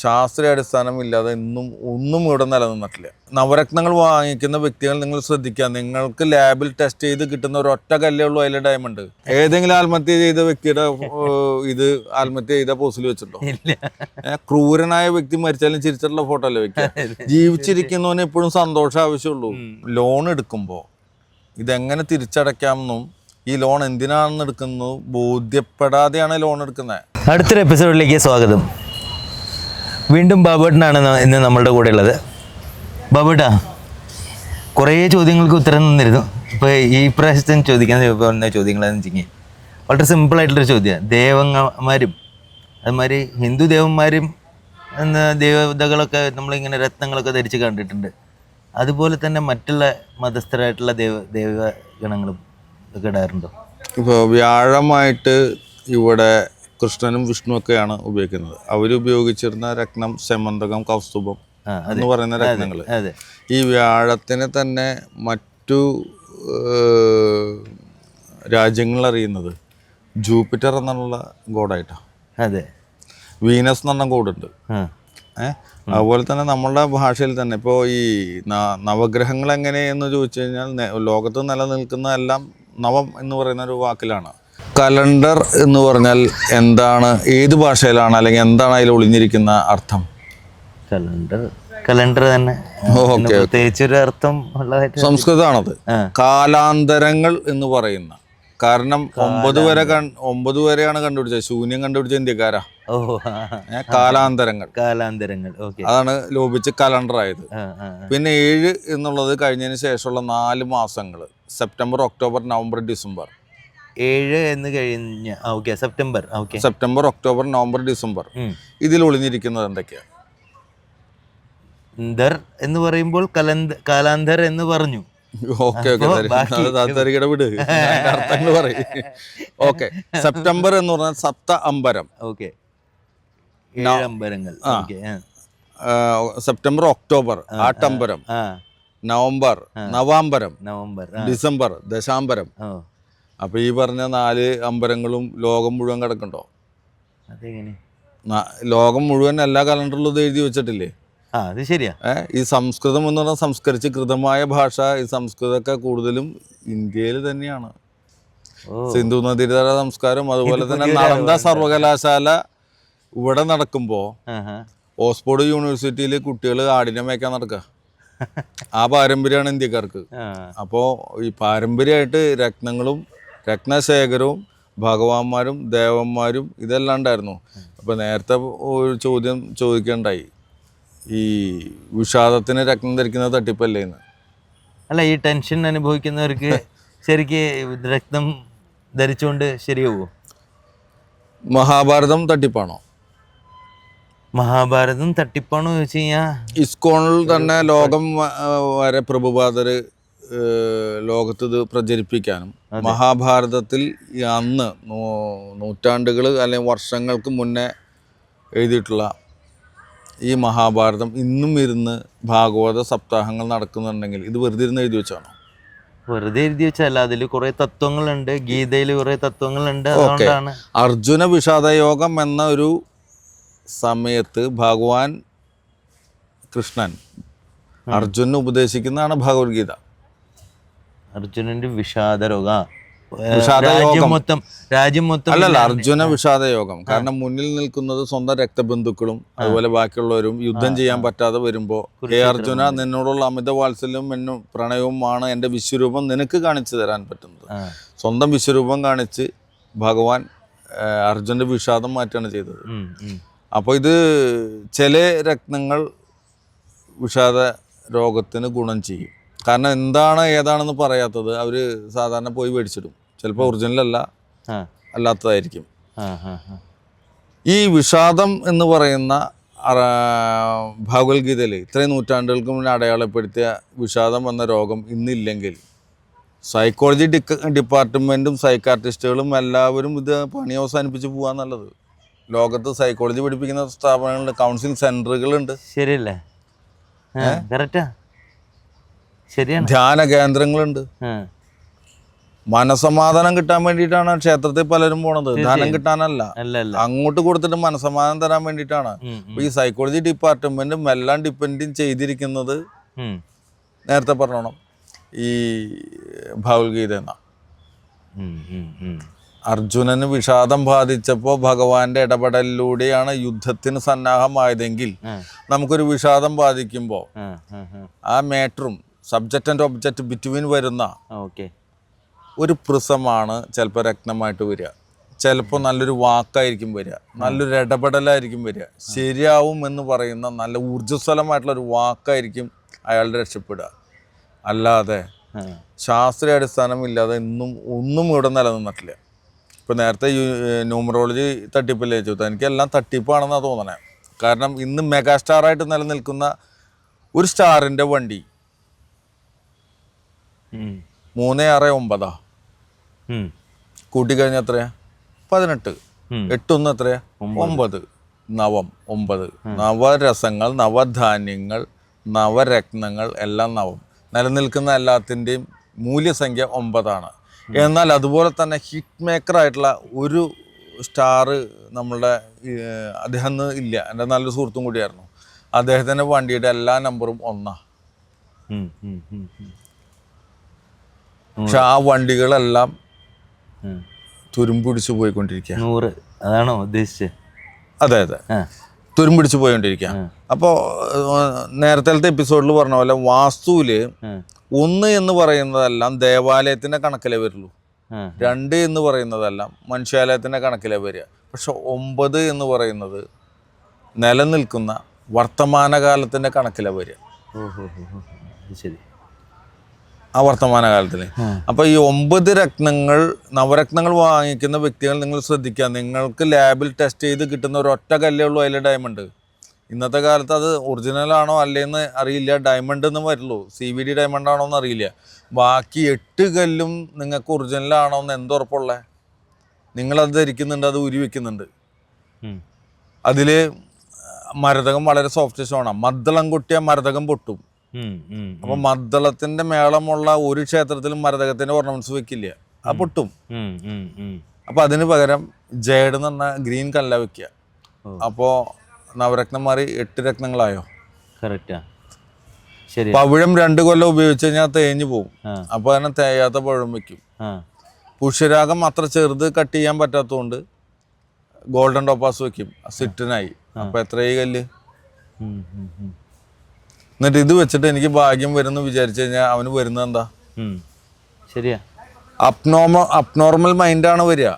ശാസ്ത്രീയ അടിസ്ഥാനമില്ലാതെ ഇന്നും ഒന്നും ഇവിടെ നിലനിന്നിട്ടില്ല. നവരത്നങ്ങൾ വാങ്ങിക്കുന്ന വ്യക്തികൾ നിങ്ങൾ ശ്രദ്ധിക്കുക. നിങ്ങൾക്ക് ലാബിൽ ടെസ്റ്റ് ചെയ്ത് കിട്ടുന്ന ഒരു ഒറ്റ കല്ലേ ഉള്ളൂ അതിലെ ഡയമണ്ട് ഏതെങ്കിലും ആത്മഹത്യ ചെയ്ത വ്യക്തിയുടെ ഇത് ആത്മഹത്യ ചെയ്ത പോസ്റ്റിൽ വെച്ചിട്ടുണ്ടോ? ക്രൂരനായ വ്യക്തി മരിച്ചാലും ചിരിച്ചിട്ടുള്ള ഫോട്ടോ അല്ലേ വെക്കുക? ജീവിച്ചിരിക്കുന്നവന് എപ്പോഴും സന്തോഷം ആവശ്യമുള്ളൂ. ലോൺ എടുക്കുമ്പോൾ ഇതെങ്ങനെ തിരിച്ചടയ്ക്കാമെന്നും ഈ ലോൺ എന്തിനാണെന്ന് എടുക്കുന്നു ബോധ്യപ്പെടാതെയാണ് ലോൺ എടുക്കുന്നത്. അടുത്തൊരു എപ്പിസോഡിലേക്ക് സ്വാഗതം. വീണ്ടും ബാബേട്ടനാണ് ഇന്ന് നമ്മളുടെ കൂടെ ഉള്ളത് ബാബേട്ടാ കുറേ ചോദ്യങ്ങൾക്ക് ഉത്തരം തന്നിരുന്നു. ഇപ്പോൾ ഈ പ്രാവശ്യത്തിന് ചോദിക്കാൻ പോകുന്ന ചോദ്യങ്ങളെന്ന് വെച്ചെങ്കിൽ വളരെ സിമ്പിളായിട്ടുള്ളൊരു ചോദ്യം. ദേവന്മാരും അതുമാതിരി ഹിന്ദു ദേവന്മാരും എന്ന ദേവതകളൊക്കെ നമ്മളിങ്ങനെ രത്നങ്ങളൊക്കെ ധരിച്ച് കണ്ടിട്ടുണ്ട്. അതുപോലെ തന്നെ മറ്റുള്ള മതസ്ഥരായിട്ടുള്ള ദേവ ദേവഗണങ്ങളും ഒക്കെ ഇടാറുണ്ടോ? ഇപ്പോൾ വ്യാഴമായിട്ട് ഇവിടെ കൃഷ്ണനും വിഷ്ണു ഒക്കെയാണ് ഉപയോഗിക്കുന്നത്. അവരുപയോഗിച്ചിരുന്ന രത്നം സെമന്തകം കൗസ്തുഭം എന്ന് പറയുന്ന രത്നങ്ങൾ അതെ. ഈ വ്യാഴത്തിനെ തന്നെ മറ്റു രാജ്യങ്ങൾ അറിയുന്നത് ജൂപ്പിറ്റർ എന്നുള്ള ഗോഡായിട്ടാണ് അതെ. വീനസ് എന്നുള്ള ഗോഡുണ്ട്. ഏഹ് അതുപോലെ തന്നെ നമ്മളുടെ ഭാഷയിൽ തന്നെ ഇപ്പോൾ ഈ നവഗ്രഹങ്ങൾ എങ്ങനെയെന്ന് ചോദിച്ചു കഴിഞ്ഞാൽ ലോകത്ത് നിലനിൽക്കുന്ന എല്ലാം നവം എന്ന് പറയുന്ന ഒരു വാക്കിലാണ്. കലണ്ടർ എന്ന് പറഞ്ഞാൽ എന്താണ് ഏത് ഭാഷയിലാണ് അല്ലെങ്കിൽ എന്താണ് അതിൽ ഒളിഞ്ഞിരിക്കുന്ന അർത്ഥം? കലണ്ടർ കലണ്ടർ തന്നെ. പ്രത്യേകിച്ചൊരു അർത്ഥം ഉള്ളതായിട്ട് സംസ്കൃതമാണത്. കാലാന്തരങ്ങൾ എന്ന് പറയുന്ന. കാരണം ഒമ്പത് വരെ ഒമ്പത് വരെയാണ് കണ്ടുപിടിച്ചത്. ശൂന്യം കണ്ടുപിടിച്ച ഇന്ത്യക്കാരാ. കാലാന്തരങ്ങൾ. കാലാന്തരങ്ങൾ അതാണ് ലോപിച്ച് കലണ്ടർ ആയത്. പിന്നെ ഏഴ് എന്നുള്ളത് കഴിഞ്ഞതിന് ശേഷമുള്ള നാല് മാസങ്ങൾ സെപ്റ്റംബർ ഒക്ടോബർ നവംബർ ഡിസംബർ. ഏഴ് എന്ന് കഴിഞ്ഞ okay September okay September October November December ഇതിൽ ഒളിഞ്ഞിരിക്കുന്നത് എന്തൊക്കെയാണ് ദർ എന്ന് പറയുമ്പോൾ കലന്ത കാലാന്തർ എന്ന് പറഞ്ഞു. ഓക്കെ വിട്. അതിന്റെ അർത്ഥങ്ങൾ പറയും. ഓക്കെ സെപ്റ്റംബർ എന്ന് പറഞ്ഞാൽ സപ്ത അമ്പരം. ഓക്കെ ഓക്കെ സെപ്റ്റംബർ ഒക്ടോബർ ആട്ടമ്പരം. നവംബർ നവാംബരം നവംബർ ഡിസംബർ ദശാംബരം ഓ അപ്പൊ ഈ പറഞ്ഞ നാല് അമ്പരങ്ങളും ലോകം മുഴുവൻ കിടക്കണ്ടോ? അതെങ്ങനെ? ലോകം മുഴുവൻ എല്ലാ കലണ്ടറിലും ഇത് എഴുതി വെച്ചിട്ടില്ലേ? ആ അത് ശരിയാ. ഈ സംസ്കൃതം എന്ന് പറഞ്ഞാൽ സംസ്കരിച്ച് കൃതമായ ഭാഷ ഈ സംസ്കൃതമൊക്കെ കൂടുതലും ഇന്ത്യയിൽ തന്നെയാണ്. സിന്ധു നദീതര സംസ്കാരം അതുപോലെ തന്നെ നളന്ദ സർവകലാശാല ഇവിടെ നടക്കുമ്പോൾ ഓക്സ്ഫോർഡ് യൂണിവേഴ്സിറ്റിയിൽ കുട്ടികൾ ആടിനെ മേക്കാൻ നടക്കുക ആ പാരമ്പര്യമാണ് ഇന്ത്യക്കാർക്ക്. അപ്പോൾ ഈ പാരമ്പര്യമായിട്ട് രത്നങ്ങളും രത്നശേഖരവും ഭഗവാന്മാരും ദേവന്മാരും ഇതെല്ലാം ഉണ്ടായിരുന്നു. അപ്പോൾ നേരത്തെ ഒരു ചോദ്യം ചോദിക്കണ്ടായി. ഈ വിഷാദത്തിന് രക്തം ധരിക്കുന്നത് തട്ടിപ്പല്ലേ എന്ന്? അല്ല ഈ ടെൻഷൻ അനുഭവിക്കുന്നവർക്ക് ശരിക്ക് രക്തം ധരിച്ചുകൊണ്ട് ശരിയാവോ? മഹാഭാരതം തട്ടിപ്പാണോ? മഹാഭാരതം തട്ടിപ്പാണോ ചോദിച്ചു കഴിഞ്ഞാൽ ഇസ്കോണിൽ തന്നെ ലോകം വരെ പ്രഭുപാദര് ഏഹ്, ലോകത്ത് ഇത് പ്രചരിപ്പിക്കാനും. മഹാഭാരതത്തിൽ അന്ന് നൂറ്റാണ്ടുകൾ അല്ലെങ്കിൽ വർഷങ്ങൾക്ക് മുന്നേ എഴുതിയിട്ടുള്ള ഈ മഹാഭാരതം ഇന്നും ഇരുന്ന് ഭാഗവത സപ്താഹങ്ങൾ നടക്കുന്നുണ്ടെങ്കിൽ ഇത് വെറുതെ ഇരുന്ന് എഴുതി വെച്ചാണോ? വെറുതെ എഴുതി വെച്ചല്ല അതിൽ കുറെ തത്വങ്ങളുണ്ട്. ഗീതയിൽ കുറെ തത്വങ്ങളുണ്ട്. അതുകൊണ്ടാണ്. അർജുന വിഷാദയോഗം എന്ന ഒരു സമയത്ത് ഭഗവാൻ കൃഷ്ണൻ അർജുനന് ഉപദേശിക്കുന്നതാണ് ഭഗവത്ഗീത. അർജുനന്റെ വിഷാദ രോഗ രാജ്യം മൊത്തം രാജ്യം മൊത്തം അല്ലല്ല അർജുന വിഷാദ യോഗം കാരണം മുന്നിൽ നിൽക്കുന്നത് സ്വന്തം രക്തബന്ധുക്കളും അതുപോലെ ബാക്കിയുള്ളവരും യുദ്ധം ചെയ്യാൻ പറ്റാതെ വരുമ്പോൾ ഹേ അർജുന നിന്നോടുള്ള അമിത വാത്സല്യം എന്നും പ്രണയവുമാണ് എന്റെ വിശ്വരൂപം നിനക്ക് കാണിച്ചു തരാൻ പറ്റുന്നത്. സ്വന്തം വിശ്വരൂപം കാണിച്ച് ഭഗവാൻ അർജുന്റെ അർജുന്റെ വിഷാദം മാറ്റുകയാണ് ചെയ്തത്. അപ്പോൾ ഇത് ചില രക്തങ്ങൾ വിഷാദ രോഗത്തിന് ഗുണം ചെയ്യും. കാരണം എന്താണ് ഏതാണെന്ന് പറയാത്തത് അവർ സാധാരണ പോയി മേടിച്ചിടും. ചിലപ്പോൾ ഒറിജിനൽ അല്ല. അല്ലാത്തതായിരിക്കും. ഈ വിഷാദം എന്ന് പറയുന്ന ഭഗവത്ഗീതയിൽ ഇത്രയും നൂറ്റാണ്ടുകൾക്ക് മുന്നേ അടയാളപ്പെടുത്തിയ വിഷാദം എന്ന രോഗം ഇന്നില്ലെങ്കിൽ സൈക്കോളജി ഡിക്ക ഡിപ്പാർട്ട്മെന്റും സൈക്കാർട്ടിസ്റ്റുകളും എല്ലാവരും ഇത് പണി അവസാനിപ്പിച്ച് പോകാൻ നല്ലത്. ലോകത്ത് സൈക്കോളജി പഠിപ്പിക്കുന്ന സ്ഥാപനങ്ങളുണ്ട് കൗൺസിലിംഗ് സെന്ററുകളുണ്ട് ശരിയല്ലേ? കറക്റ്റാ ശരിയാണ്. ധ്യാന കേന്ദ്രങ്ങളുണ്ട്. മനസമാധാനം കിട്ടാൻ വേണ്ടിയിട്ടാണ് ക്ഷേത്രത്തിൽ പലരും പോണത്. ധനം കിട്ടാനല്ല. അങ്ങോട്ട് കൊടുത്തിട്ട് മനസമാധാനം തരാൻ വേണ്ടിയിട്ടാണ്. ഈ സൈക്കോളജി ഡിപ്പാർട്ട്മെന്റും എല്ലാം ഡിപ്പെൻഡും ചെയ്തിരിക്കുന്നത് നേരത്തെ പറഞ്ഞോണം. ഈ ഭഗവത്ഗീത എന്ന. അർജുനന് വിഷാദം ബാധിച്ചപ്പോൾ ഭഗവാന്റെ ഇടപെടലിലൂടെയാണ് യുദ്ധത്തിന് സന്നാഹമായതെങ്കിൽ നമുക്കൊരു വിഷാദം ബാധിക്കുമ്പോൾ ആ, മാറ്ററും സബ്ജക്റ്റ് ആൻഡ് ഒബ്ജക്റ്റ് ബിറ്റ്വീൻ വരുന്ന ഓക്കെ ഒരു പ്രിസമാണ് ചിലപ്പോൾ രത്നമായിട്ട് വരിക. ചിലപ്പോൾ നല്ലൊരു വാക്കായിരിക്കും വരിക. നല്ലൊരു ഇടപെടലായിരിക്കും വരിക. ശരിയാവും എന്ന് പറയുന്ന നല്ല ഊർജസ്വലമായിട്ടുള്ള ഒരു വാക്കായിരിക്കും അയാളുടെ രക്ഷപ്പെടുക. അല്ലാതെ ശാസ്ത്രീയ അടിസ്ഥാനമില്ലാതെ ഇന്നും ഒന്നും ഇവിടെ നിലനിന്നിട്ടില്ല. ഇപ്പോൾ നേരത്തെ ന്യൂമറോളജി തട്ടിപ്പല്ലേ ചോദിച്ചത്? എനിക്കെല്ലാം തട്ടിപ്പാണെന്നാണ് തോന്നണേ. കാരണം ഇന്ന് മെഗാസ്റ്റാറായിട്ട് നിലനിൽക്കുന്ന ഒരു സ്റ്റാറിന്റെ വണ്ടി മൂന്ന് ആറ് ഒമ്പതാ. കൂട്ടിക്കഴിഞ്ഞാൽ എത്രയാ പതിനെട്ട്. എട്ടൊന്ന് എത്രയാ ഒമ്പത്. നവം ഒമ്പത്. നവരസങ്ങൾ നവധാന്യങ്ങൾ നവരത്നങ്ങൾ എല്ലാം നവം. നിലനിൽക്കുന്ന എല്ലാത്തിന്റെയും മൂല്യസംഖ്യ ഒമ്പതാണ്. എന്നാൽ അതുപോലെ തന്നെ ഹിറ്റ് മേക്കർ ആയിട്ടുള്ള ഒരു സ്റ്റാർ നമ്മളുടെ അദ്ദേഹം ഇല്ല. എന്റെ നല്ലൊരു സുഹൃത്തും കൂടിയായിരുന്നു. അദ്ദേഹത്തിന്റെ വണ്ടിയുടെ എല്ലാ നമ്പറും ഒന്നാ. പക്ഷെ ആ വണ്ടികളെല്ലാം തുരുമ്പിടിച്ച് പോയിക്കൊണ്ടിരിക്കുക നൂറ്. അതാണോ ഉദ്ദേശിച്ചത് അതെ അതെ. തുരുമ്പിടിച്ച് പോയിക്കൊണ്ടിരിക്കുക അപ്പോ നേരത്തെ എപ്പിസോഡിൽ പറഞ്ഞ പോലെ വാസ്തുവിൽ ഒന്ന് എന്ന് പറയുന്നതെല്ലാം ദേവാലയത്തിന്റെ കണക്കിലേ വരുള്ളൂ. രണ്ട് എന്ന് പറയുന്നതെല്ലാം മനുഷ്യാലയത്തിന്റെ കണക്കിലേ വരിക. പക്ഷെ ഒമ്പത് എന്ന് പറയുന്നത് നിലനിൽക്കുന്ന വർത്തമാനകാലത്തിന്റെ കണക്കിലെ വരിക. ശരി. ആ വർത്തമാനകാലത്തിൽ അപ്പോൾ ഈ ഒമ്പത് രത്നങ്ങൾ നവരത്നങ്ങൾ വാങ്ങിക്കുന്ന വ്യക്തികൾ നിങ്ങൾ ശ്രദ്ധിക്കുക. നിങ്ങൾക്ക് ലാബിൽ ടെസ്റ്റ് ചെയ്ത് കിട്ടുന്ന ഒരു ഒറ്റ കല്ലേ ഉള്ളൂ അതിലെ ഡയമണ്ട് ഇന്നത്തെ കാലത്ത് അത് ഒറിജിനൽ ആണോ അല്ലേന്ന് അറിയില്ല. ഡയമണ്ട് എന്ന് വരുള്ളൂ. സി വി ഡി ഡയമണ്ട് ആണോ എന്ന് അറിയില്ല. ബാക്കി എട്ട് കല്ലും നിങ്ങൾക്ക് ഒറിജിനൽ ആണോ എന്ന് എന്തുറപ്പുള്ളേ നിങ്ങളത് ധരിക്കുന്നുണ്ട് അത് ഉരി വെക്കുന്നുണ്ട്. അതിൽ മരതകം വളരെ സോഫ്റ്റ് സ്റ്റോണാണ് മദ്ദളം കൊട്ടിയ മരതകം പൊട്ടും. അപ്പൊ മദ്ദളത്തിന്റെ മേളമുള്ള ഒരു ക്ഷേത്രത്തിലും മരതകത്തിന്റെ ഓർണമെന്റ്സ് വെക്കില്ല. ആ പൊട്ടും. അപ്പൊ അതിന് പകരം ജേഡ് എന്ന് പറഞ്ഞ ഗ്രീൻ കല്ല വെക്ക. അപ്പോ നവരത്നം മാറി എട്ട് രത്നങ്ങളായോ? കറക്റ്റാ ശരി. പവിഴം രണ്ട് കൊല്ലം ഉപയോഗിച്ച് കഴിഞ്ഞാൽ തേഞ്ഞു പോകും അപ്പൊ അതിനെ തേയാത്ത പഴം വെക്കും. പുഷ്യരാഗം അത്ര ചെറുത് കട്ട് ചെയ്യാൻ പറ്റാത്തതുകൊണ്ട് ഗോൾഡൻ ടോപ്പാസ് വെക്കും. സിറ്റിനായി അപ്പൊ എത്രയായി കല്ല്. എന്നിട്ട് ഇത് വെച്ചിട്ട് എനിക്ക് ഭാഗ്യം വരുന്നു വിചാരിച്ചു കഴിഞ്ഞാൽ അവന് വരുന്നത് എന്താ. ശരിയാ. അപ്നോമ അപ്നോർമൽ മൈൻഡാണ് വരിക.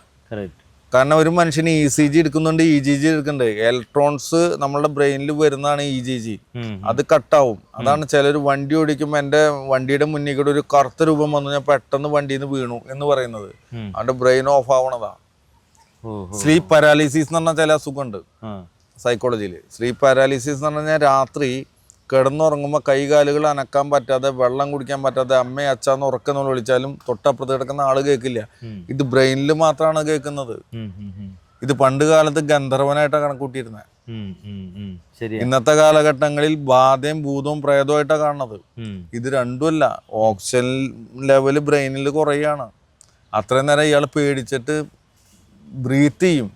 കാരണം ഒരു മനുഷ്യന് ഇ സി ജി എടുക്കുന്നുണ്ട് ഇ ജി ജി എടുക്കുന്നുണ്ട്. ഇലക്ട്രോൺസ് നമ്മുടെ ബ്രെയിനിൽ വരുന്നതാണ് ഇ ജി ജി അത് കട്ടാവും അതാണ് ചിലർ വണ്ടി ഓടിക്കുമ്പോൾ എന്റെ വണ്ടിയുടെ മുന്നിൽ കൂടെ ഒരു കറുത്ത രൂപം വന്നു ഞാൻ പെട്ടെന്ന് വണ്ടിയിൽ നിന്ന് വീണു എന്ന് പറയുന്നത്. അവന്റെ ബ്രെയിൻ ഓഫ് ആവണതാ. സ്ലീപ്പ് പാരാലിസിസ് എന്ന് പറഞ്ഞാൽ ചില അസുഖമുണ്ട്. സൈക്കോളജിയിൽ സ്ലീപ്പ് പാരാലിസിസ് എന്ന് പറഞ്ഞാൽ രാത്രി കിടന്നുറങ്ങുമ്പോൾ കൈകാലുകൾ അനക്കാൻ പറ്റാതെ വെള്ളം കുടിക്കാൻ പറ്റാതെ അമ്മ അച്ഛന്ന് ഉറക്കെന്ന് വിളിച്ചാലും തൊട്ടപ്പുറത്ത് കിടക്കുന്ന ആൾ കേൾക്കില്ല. ഇത് ബ്രെയിനിൽ മാത്രമാണ് കേൾക്കുന്നത്. ഇത് പണ്ട് കാലത്ത് ഗന്ധർവനായിട്ടാണ് കണക്കൂട്ടിയിരുന്നത് ഇന്നത്തെ കാലഘട്ടങ്ങളിൽ ബാധയും ഭൂതവും പ്രേതമായിട്ടാണ് കാണുന്നത്. ഇത് രണ്ടുമല്ല ഓക്സിജൻ ലെവൽ ബ്രെയിനിൽ കുറയാണ്. അത്രയും നേരം ഇയാൾ പേടിച്ചിട്ട് ബ്രീത്ത് ചെയ്യും.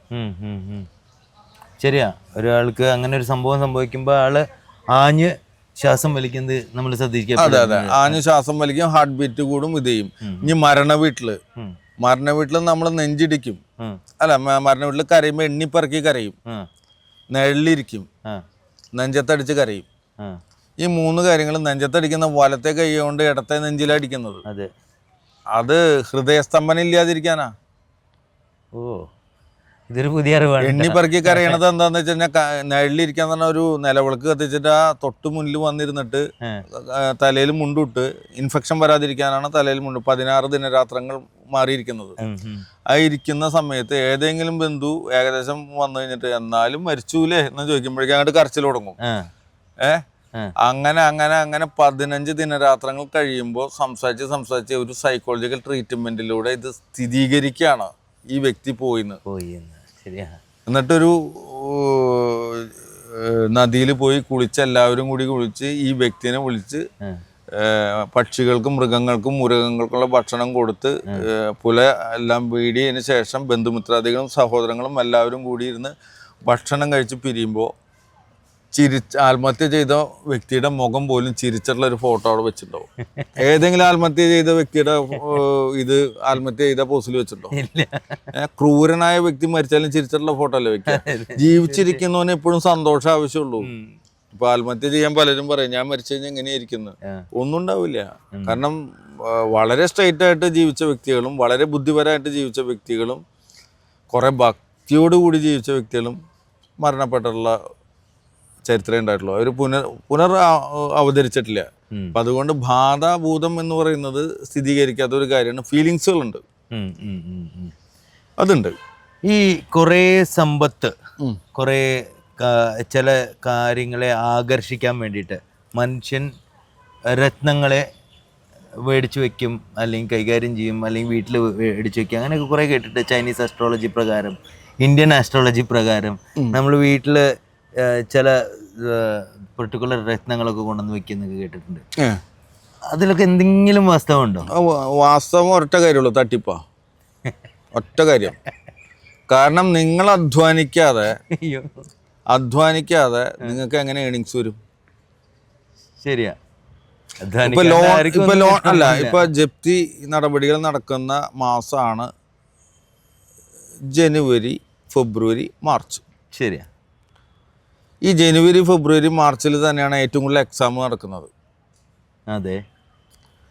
ശരിയാ. ഒരാൾക്ക് അങ്ങനെ ഒരു സംഭവം സംഭവിക്കുമ്പോൾ ആൾ ആഞ്ഞ് ശ്വാസം വലിക്കുന്നത് നമ്മൾ ശ്രദ്ധിക്കുക അതെ അതെ. ആഞ്ഞ് ശ്വാസം വലിക്കും ഹാർട്ട് ബീറ്റ് കൂടും ഇത് ചെയ്യും. ഇനി മരണ വീട്ടിൽ. മരണ വീട്ടിൽ നമ്മൾ നെഞ്ചിടിക്കും. അല്ല മരണ വീട്ടിൽ കരയുമ്പോൾ എണ്ണിപ്പറക്കി കരയും. നെഴലിരിക്കും. നെഞ്ചത്തടിച്ച് കരയും. ഈ മൂന്ന് കാര്യങ്ങൾ നെഞ്ചത്തടിക്കുന്ന വലത്തെ കൈ കൊണ്ട് ഇടത്തെ നെഞ്ചിലടിക്കുന്നത് അത് ഹൃദയസ്തംഭന ഇല്ലാതിരിക്കാനാ. ഓ. ഇതൊരു പുതിയ അറിവാണ് എണ്ണി പെറുക്കി കരയണത് എന്താന്ന് വെച്ച് കഴിഞ്ഞാൽ നിഴലിരിക്കാൻ തന്നെ ഒരു നിലവിളക്ക് കത്തിച്ചിട്ട് ആ തൊട്ട് മുന്നിൽ വന്നിരുന്നിട്ട്. തലയിൽ മുണ്ടിട്ട് ഇൻഫെക്ഷൻ വരാതിരിക്കാനാണ് തലയിൽ മുണ്ട് പതിനാറ് ദിനരാത്രങ്ങൾ മാറിയിരിക്കുന്നത്. ആ ഇരിക്കുന്ന സമയത്ത് ഏതെങ്കിലും ബന്ധു ഏകദേശം വന്നു കഴിഞ്ഞിട്ട് എന്നാലും മരിച്ചൂലേ എന്ന് ചോദിക്കുമ്പോഴേക്കും അങ്ങോട്ട് കരച്ചിൽ തുടങ്ങും. ഏ. അങ്ങനെ അങ്ങനെ അങ്ങനെ പതിനഞ്ച് ദിനരാത്രങ്ങൾ കഴിയുമ്പോൾ സംസാരിച്ച് സംസാരിച്ച് ഒരു സൈക്കോളജിക്കൽ ട്രീറ്റ്മെന്റിലൂടെ ഇത് സ്ഥിരീകരിക്കുകയാണ് ഈ വ്യക്തി പോയിന്ന്. പോയി എന്ന് ശരിയാ എന്നിട്ടൊരു നദിയിൽ പോയി കുളിച്ച് എല്ലാവരും കൂടി കുളിച്ച് ഈ വ്യക്തിനെ വിളിച്ച് പക്ഷികൾക്കും മൃഗങ്ങൾക്കും മൃഗങ്ങൾക്കുള്ള ഭക്ഷണം കൊടുത്ത് പുല എല്ലാം വീടിയതിന് ശേഷം ബന്ധുമിത്രാദികളും സഹോദരങ്ങളും എല്ലാവരും കൂടി ഇരുന്ന് ഭക്ഷണം കഴിച്ച് പിരിയുമ്പോൾ ചിരിച്ച് ആത്മഹത്യ ചെയ്ത വ്യക്തിയുടെ മുഖം പോലും ചിരിച്ചിട്ടുള്ള ഒരു ഫോട്ടോ അവിടെ വെച്ചിട്ടുണ്ടാവും. ഏതെങ്കിലും ആത്മഹത്യ ചെയ്ത വ്യക്തിയുടെ ഇത് ആത്മഹത്യ ചെയ്ത പോസ്റ്റിൽ വെച്ചിട്ടുണ്ടാവും. ക്രൂരനായ വ്യക്തി മരിച്ചാലും ചിരിച്ചിട്ടുള്ള ഫോട്ടോ അല്ലേ വെക്കുക? ജീവിച്ചിരിക്കുന്നവന് എപ്പോഴും സന്തോഷം ആവശ്യമുള്ളൂ. ഇപ്പൊ ആത്മഹത്യ ചെയ്യാൻ പലരും പറയും ഞാൻ മരിച്ചു കഴിഞ്ഞാൽ എങ്ങനെയായിരിക്കുന്നു? ഒന്നും ഉണ്ടാവില്ല. കാരണം വളരെ സ്ട്രൈറ്റ് ആയിട്ട് ജീവിച്ച വ്യക്തികളും വളരെ ബുദ്ധിപരമായിട്ട് ജീവിച്ച വ്യക്തികളും കുറെ ഭക്തിയോടുകൂടി ജീവിച്ച വ്യക്തികളും മരണപ്പെട്ടിട്ടുള്ള ചരിത്രം ഉണ്ടായിട്ടുള്ളൂ. അവർ പുനർ പുനർ അവതരിച്ചിട്ടില്ല. അപ്പം അതുകൊണ്ട് ബാധാഭൂതം എന്ന് പറയുന്നത് സ്ഥിരീകരിക്കാത്ത ഒരു കാര്യമാണ്. ഫീലിങ്സുകളുണ്ട്. അതുണ്ട്. ഈ കുറേ സമ്പത്ത്. കുറേ ചില കാര്യങ്ങളെ ആകർഷിക്കാൻ വേണ്ടിയിട്ട് മനുഷ്യൻ രത്നങ്ങളെ മേടിച്ചു വെക്കും അല്ലെങ്കിൽ കൈകാര്യം ചെയ്യും അല്ലെങ്കിൽ വീട്ടിൽ മേടിച്ചു വെക്കും. അങ്ങനെയൊക്കെ കുറേ കേട്ടിട്ട് ചൈനീസ് അസ്ട്രോളജി പ്രകാരം ഇന്ത്യൻ ആസ്ട്രോളജി പ്രകാരം. നമ്മൾ വീട്ടിൽ ചില പെർട്ടിക്കുലർ രത്നങ്ങളൊക്കെ കൊണ്ടുവന്ന് വെക്കുന്നൊക്കെ കേട്ടിട്ടുണ്ട്. അതിലൊക്കെ എന്തെങ്കിലും വാസ്തവമുണ്ടോ? ഉണ്ടോ വാസ്തവം ഒറ്റ കാര്യമുള്ളൂ തട്ടിപ്പാ. ഒറ്റ കാര്യം. കാരണം നിങ്ങൾ അധ്വാനിക്കാതെ അധ്വാനിക്കാതെ നിങ്ങൾക്ക് എങ്ങനെ ഏണിങ്സ് വരും? ശരിയാ. ഇപ്പൊ ലോൺ ഇപ്പൊ ലോൺ അല്ല. ഇപ്പൊ ജപ്തി നടപടികൾ നടക്കുന്ന മാസമാണ് ജനുവരി ഫെബ്രുവരി മാർച്ച്. ശരിയാ. ഈ ജനുവരി ഫെബ്രുവരി മാർച്ചിൽ തന്നെയാണ് ഏറ്റവും കൂടുതൽ എക്സാം നടക്കുന്നത്. അതെ.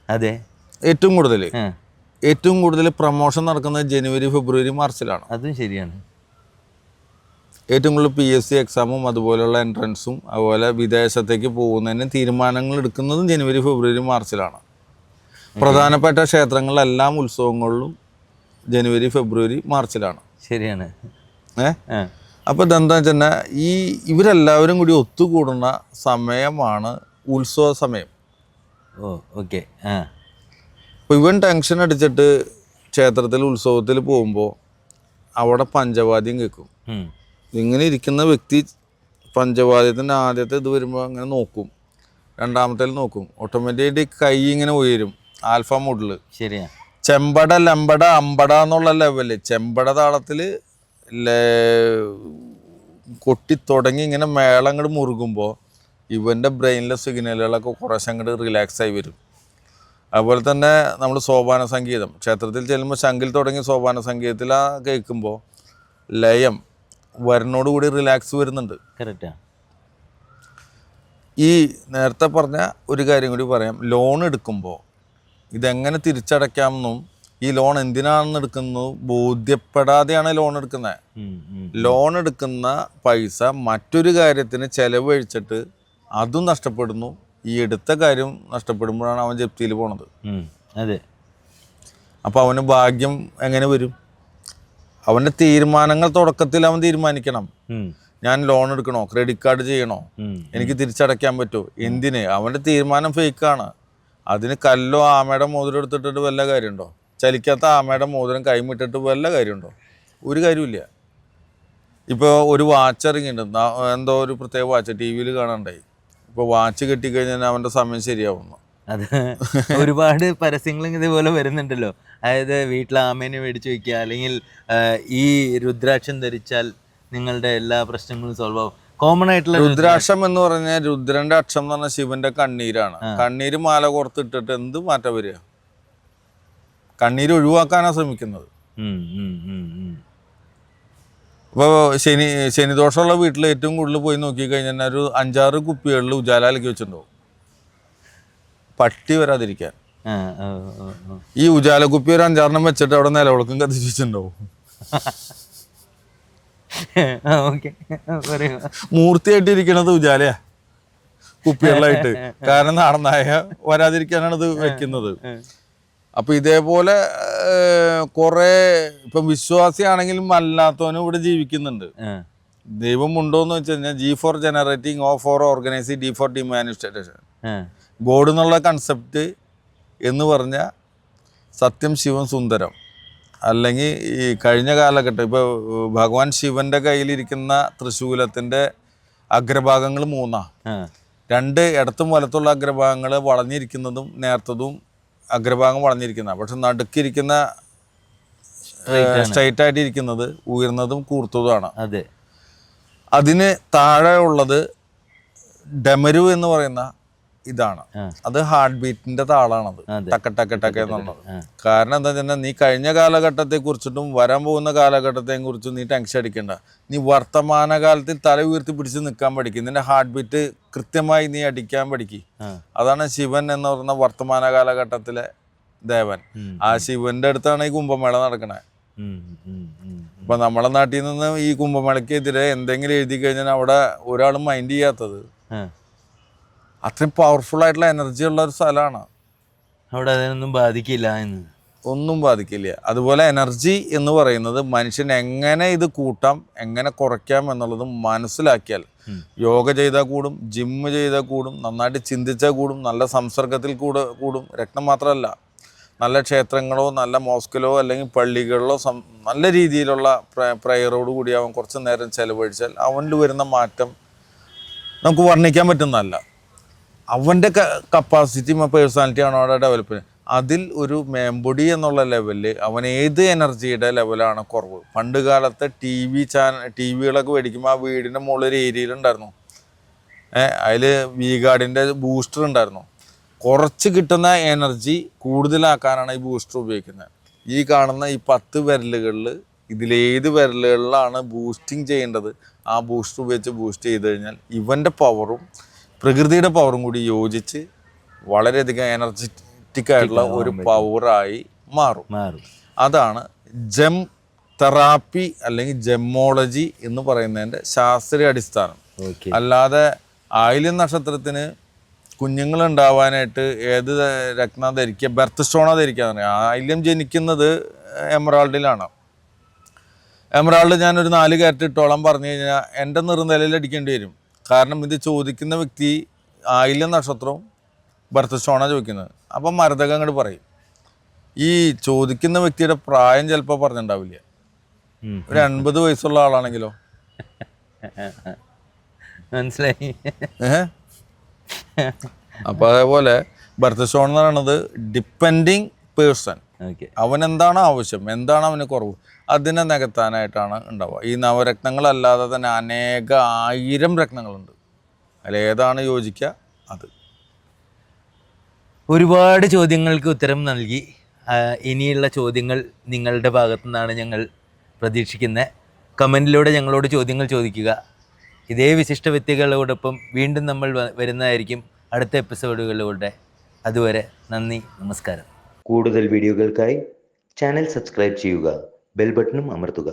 അതെ. ഏറ്റവും കൂടുതൽ ഏറ്റവും കൂടുതൽ പ്രൊമോഷൻ നടക്കുന്നത് ജനുവരി ഫെബ്രുവരി മാർച്ചിലാണ്. അതും ശരിയാണ്. ഏറ്റവും കൂടുതൽ പി എസ് സി എക്സാമും അതുപോലെയുള്ള എൻട്രൻസും അതുപോലെ വിദേശത്തേക്ക് പോകുന്നതിന് തീരുമാനങ്ങൾ എടുക്കുന്നതും ജനുവരി ഫെബ്രുവരി മാർച്ചിലാണ്. പ്രധാനപ്പെട്ട ക്ഷേത്രങ്ങളിലെല്ലാം ഉത്സവങ്ങളിലും ജനുവരി ഫെബ്രുവരി മാർച്ചിലാണ്. ശരിയാണ്. ഏ? അപ്പോൾ ഇതെന്താണെന്ന് വെച്ചാൽ ഈ ഇവരെല്ലാവരും കൂടി ഒത്തുകൂടുന്ന സമയമാണ് ഉത്സവ സമയം. ഓ ഓക്കെ ആ. അപ്പോൾ ഇവൻ ടെൻഷൻ അടിച്ചിട്ട് ക്ഷേത്രത്തിൽ ഉത്സവത്തിൽ പോകുമ്പോൾ അവിടെ പഞ്ചവാദ്യം കേൾക്കും. ഇങ്ങനെ ഇരിക്കുന്ന വ്യക്തി പഞ്ചവാദ്യത്തിന്റെ ആദ്യത്തെ ഇത് വരുമ്പോൾ അങ്ങനെ നോക്കും. രണ്ടാമത്തെ നോക്കും. ഓട്ടോമാറ്റിക്കായിട്ട് കൈ ഇങ്ങനെ ഉയരും. ആൽഫ മോഡിൽ ശരിയാ. ചെമ്പട ലമ്പട അമ്പട എന്നുള്ള ലെവൽ ചെമ്പട താളത്തിൽ കൊട്ടി തുടങ്ങി ഇങ്ങനെ മേളം അങ്ങോട്ട് മുറുകുമ്പോൾ ഇവന്റെ ബ്രെയിനിലെ സിഗ്നലുകളൊക്കെ കുറേശ്ശെ അങ്ങോട്ട് റിലാക്സ് ആയി വരും. അതുപോലെ തന്നെ നമ്മൾ സോപാന സംഗീതം ക്ഷേത്രത്തിൽ ചെല്ലുമ്പോൾ ശങ്കിൽ തുടങ്ങി സോപാന സംഗീതത്തിൽ ആ കേൾക്കുമ്പോൾ ലയം വരനോട് കൂടി റിലാക്സ് വരുന്നുണ്ട്. കറക്റ്റാ ഈ നേരത്തെ പറഞ്ഞ ഒരു കാര്യം കൂടി പറയാം. ലോൺ എടുക്കുമ്പോൾ ഇതെങ്ങനെ തിരിച്ചടയ്ക്കാമെന്നും ഈ ലോൺ എന്തിനാണെന്ന് എടുക്കുന്നത് ബോധ്യപ്പെടാതെയാണ് ലോൺ എടുക്കുന്നത്. ലോൺ എടുക്കുന്ന പൈസ മറ്റൊരു കാര്യത്തിന് ചെലവഴിച്ചിട്ട് അതും നഷ്ടപ്പെടുന്നു. ഈ എടുത്ത കാര്യം നഷ്ടപ്പെടുമ്പോഴാണ് അവൻ ജപ്തിയിൽ പോണത്. അതെ. അപ്പോൾ അവന് ഭാഗ്യം എങ്ങനെ വരും? അവന്റെ തീരുമാനങ്ങൾ തുടക്കത്തിൽ അവൻ തീരുമാനിക്കണം. ഞാൻ ലോൺ എടുക്കണോ? ക്രെഡിറ്റ് കാർഡ് ചെയ്യണോ? എനിക്ക് തിരിച്ചടയ്ക്കാൻ പറ്റുമോ എന്തിന്? അവന്റെ തീരുമാനം ഫേക്കാണ് അതിന് കല്ലോ ആമയുടെ മോതിരം എടുത്തിട്ടിട്ട് വല്ല കാര്യമുണ്ടോ? ചലിക്കാത്ത ആമയുടെ മോതിരം കൈമിട്ടിട്ട് വല്ല കാര്യമുണ്ടോ? ഒരു കാര്യമില്ല ഇപ്പോൾ ഒരു വാച്ച് ഇറങ്ങിയിട്ടുണ്ട്. എന്തോ ഒരു പ്രത്യേക വാച്ച് ടി വിയിൽ കാണാണ്ടായി. ഇപ്പോൾ വാച്ച് കെട്ടിക്കഴിഞ്ഞാൽ അവന്റെ സമയം ശരിയാവുന്നു. അത് ഒരുപാട് പരസ്യങ്ങളും ഇതുപോലെ വരുന്നുണ്ടല്ലോ. അതായത് വീട്ടിലെ ആമേനെ മേടിച്ചു വയ്ക്കുക അല്ലെങ്കിൽ ഈ രുദ്രാക്ഷം ധരിച്ചാൽ നിങ്ങളുടെ എല്ലാ പ്രശ്നങ്ങളും സോൾവ് ആവും. കോമൺ ആയിട്ടുള്ള രുദ്രാക്ഷം എന്ന് പറഞ്ഞാൽ രുദ്രന്റെ അക്ഷം എന്ന് പറഞ്ഞാൽ ശിവന്റെ കണ്ണീരാണ്. കണ്ണീര് മാല കോർത്തിട്ടിട്ട് എന്ത് മാറ്റം വരിക? കണ്ണീര് ഒഴിവാക്കാനാണ് ശ്രമിക്കുന്നത്. അപ്പോൾ. ഇപ്പോൾ ശനി ശനിദോഷമുള്ള വീട്ടിൽ ഏറ്റവും കൂടുതൽ പോയി നോക്കിക്കഴിഞ്ഞാൽ ഒരു അഞ്ചാറ് കുപ്പികളിൽ ഉജാലാലക്കി വെച്ചിട്ടുണ്ടാവും. പട്ടി വരാതിരിക്കാൻ. ഈ ഉജാല കുപ്പി ഒരു അഞ്ചാറെണ്ണം വെച്ചിട്ട് അവിടെ നിലവിളക്കും കത്തിച്ച് വെച്ചിട്ടുണ്ടാവും. ആ, ഓക്കെ. പറയൂ മൂർത്തിയായിട്ട് ഉജാലയാ. കുപ്പികളിലായിട്ട്. കാരണം നാടനായ വരാതിരിക്കാനാണ് ഇത് വെക്കുന്നത്. അപ്പൊ ഇതേപോലെ കുറേ ഇപ്പം വിശ്വാസിയാണെങ്കിലും അല്ലാത്തവനും ഇവിടെ ജീവിക്കുന്നുണ്ട്. ദൈവം ഉണ്ടോന്ന് വെച്ച് കഴിഞ്ഞാൽ G for generating O for organizing D for demonstration God എന്നുള്ള കൺസെപ്റ്റ് എന്ന് പറഞ്ഞാൽ സത്യം ശിവൻ സുന്ദരം. അല്ലെങ്കിൽ ഈ കഴിഞ്ഞ കാലഘട്ടം ഇപ്പോൾ ഭഗവാൻ ശിവന്റെ കയ്യിലിരിക്കുന്ന തൃശൂലത്തിന്റെ അഗ്രഭാഗങ്ങൾ മൂന്നാണ് രണ്ട് ഇടത്തും വലത്തുള്ള അഗ്രഭാഗങ്ങൾ വളഞ്ഞിരിക്കുന്നതും നേർത്തതും അഗ്രഭാഗം വളഞ്ഞിരിക്കുന്ന പക്ഷെ നടുക്കിരിക്കുന്ന സ്ട്രൈറ്റ് ആയിട്ട് ഇരിക്കുന്നത് ഉയർന്നതും കൂർത്തതുമാണ്. അതെ. അതിന് താഴെ ഉള്ളത് ഡെമരു എന്ന് പറയുന്ന ഇതാണ്. അത് ഹാർട്ട് ബീറ്റിന്റെ താളാണത്. ടക്ക ടക്ക ടക്ക എന്നുള്ളത് കാരണം എന്താ വെച്ചാൽ നീ കഴിഞ്ഞ കാലഘട്ടത്തെ കുറിച്ചിട്ടും വരാൻ പോകുന്ന കാലഘട്ടത്തെ കുറിച്ചും നീ ടെൻഷൻ അടിക്കണ്ട. നീ വർത്തമാന കാലത്തിൽ തല ഉയർത്തി പിടിച്ച് നിൽക്കാൻ പഠിക്കും. നിന്റെ ഹാർട്ട് ബീറ്റ് കൃത്യമായി നീ അടിക്കാൻ പഠിക്കും. അതാണ് ശിവൻ എന്ന് പറയുന്ന വർത്തമാന കാലഘട്ടത്തിലെ ദേവൻ ആ ശിവന്റെ അടുത്താണ് ഈ കുംഭമേള നടക്കണേ. അപ്പൊ നമ്മളെ നാട്ടിൽ നിന്ന് ഈ കുംഭമേളയ്ക്കെതിരെ എന്തെങ്കിലും എഴുതി കഴിഞ്ഞാൽ അവിടെ ഒരാളും മൈൻഡ് ചെയ്യാത്തത്. അത്രയും പവർഫുൾ ആയിട്ടുള്ള എനർജി ഉള്ള ഒരു സ്ഥലമാണ്. അവിടെ അതിനൊന്നും ബാധിക്കില്ല എന്ന്. ഒന്നും ബാധിക്കില്ല. അതുപോലെ എനർജി എന്ന് പറയുന്നത് മനുഷ്യൻ എങ്ങനെ ഇത് കൂട്ടാം എങ്ങനെ കുറയ്ക്കാം എന്നുള്ളത് മനസ്സിലാക്കിയാൽ യോഗ ചെയ്താൽ കൂടും ജിമ്മ് ചെയ്താൽ കൂടും നന്നായിട്ട് ചിന്തിച്ചാൽ കൂടും നല്ല സംസർഗത്തിൽ കൂടെ കൂടും രക്തം മാത്രമല്ല നല്ല ക്ഷേത്രങ്ങളോ നല്ല മോസ്കിലോ അല്ലെങ്കിൽ പള്ളികളിലോ സം നല്ല രീതിയിലുള്ള പ്രയറോട് കൂടി അവൻ കുറച്ച് നേരം ചെലവഴിച്ചാൽ അവനിൽ വരുന്ന മാറ്റം നമുക്ക് വർണിക്കാൻ പറ്റുന്നതല്ല. അവന്റെ കപ്പാസിറ്റി പേഴ്സണാലിറ്റി ആണോ അവിടെ ഡെവലപ്പ് അതിൽ ഒരു മേമ്പൊടി എന്നുള്ള ലെവലിൽ അവൻ ഏത് എനർജിയുടെ ലെവലാണ് കുറവ്? പണ്ട് കാലത്തെ ടി വി ചാനൽ ടി വികളൊക്കെ മേടിക്കുമ്പോൾ ആ വീടിന്റെ മുകളിൽ ഏരിയയിലുണ്ടായിരുന്നു ഏഹ് അതിൽ വി ഗാർഡിന്റെ ബൂസ്റ്റർ ഉണ്ടായിരുന്നു. കുറച്ച് കിട്ടുന്ന എനർജി കൂടുതലാക്കാനാണ് ഈ ബൂസ്റ്റർ ഉപയോഗിക്കുന്നത്. ഈ കാണുന്ന ഈ പത്ത് വിരലുകളിൽ ഇതിലേത് വിരലുകളിലാണ് ബൂസ്റ്റിംഗ് ചെയ്യേണ്ടത്? ആ ബൂസ്റ്റർ ഉപയോഗിച്ച് ബൂസ്റ്റ് ചെയ്ത് കഴിഞ്ഞാൽ ഇവന്റെ പവറും പ്രകൃതിയുടെ പവറും കൂടി യോജിച്ച് വളരെയധികം എനർജറ്റിക് ആയിട്ടുള്ള ഒരു പവറായി മാറും. മാറും. അതാണ് ജം തെറാപ്പി അല്ലെങ്കിൽ ജെമ്മോളജി എന്ന് പറയുന്നതിന്റെ ശാസ്ത്രീയ അടിസ്ഥാനം. അല്ലാതെ ആയില്യം നക്ഷത്രത്തിന് കുഞ്ഞുങ്ങൾ ഉണ്ടാവാനായിട്ട് ഏത് രത്ന ധരിക്കുക ബർത്ത് സ്റ്റോണാ ധരിക്കുക ആയില്യം ജനിക്കുന്നത് എമറാൾഡിലാണ് എമറാൾഡ് ഞാനൊരു നാല് കാരറ്റ് ഇട്ടോളം പറഞ്ഞു കഴിഞ്ഞാൽ എന്റെ നിറുനിലയിൽ അടിക്കേണ്ടി വരും. കാരണം ഇത് ചോദിക്കുന്ന വ്യക്തി ആയില്യം നക്ഷത്രവും സ്റ്റോണാണ് ചോദിക്കുന്നത്. അപ്പം മരതകം അങ്ങോട്ട് പറയും ഈ ചോദിക്കുന്ന വ്യക്തിയുടെ പ്രായം ചിലപ്പോൾ പറഞ്ഞിട്ടുണ്ടാവില്ല ഒരു അൻപത് വയസ്സുള്ള ആളാണെങ്കിലോ? മനസ്സിലായി. അപ്പോൾ അതേപോലെ ബർത്ത് സ്റ്റോൺ എന്ന് പറയുന്നത് ഡിപ്പെൻഡിങ് പേഴ്സൺ. അവൻ എന്താണ് ആവശ്യം? എന്താണ് അവന് കുറവ്? അതിനെ നികത്താനായിട്ടാണ് ഉണ്ടാവുക. ഈ നവരത്നങ്ങളല്ലാതെ തന്നെ അനേക ആയിരം രത്നങ്ങളുണ്ട്. അതിൽ ഏതാണ് യോജിക്കുക? അത്. ഒരുപാട് ചോദ്യങ്ങൾക്ക് ഉത്തരം നൽകി. ഇനിയുള്ള ചോദ്യങ്ങൾ നിങ്ങളുടെ ഭാഗത്തു നിന്നാണ് ഞങ്ങൾ പ്രതീക്ഷിക്കുന്നത്. കമന്റിലൂടെ ഞങ്ങളോട് ചോദ്യങ്ങൾ ചോദിക്കുക. ഇതേ വിശിഷ്ട വ്യക്തികളോടൊപ്പം വീണ്ടും നമ്മൾ വരുന്നതായിരിക്കും അടുത്ത എപ്പിസോഡുകളിലൂടെ. അതുവരെ നന്ദി നമസ്കാരം. കൂടുതൽ വീഡിയോകൾക്കായി ചാനൽ സബ്സ്ക്രൈബ് ചെയ്യുക ബെൽ ബട്ടണും അമർത്തുക.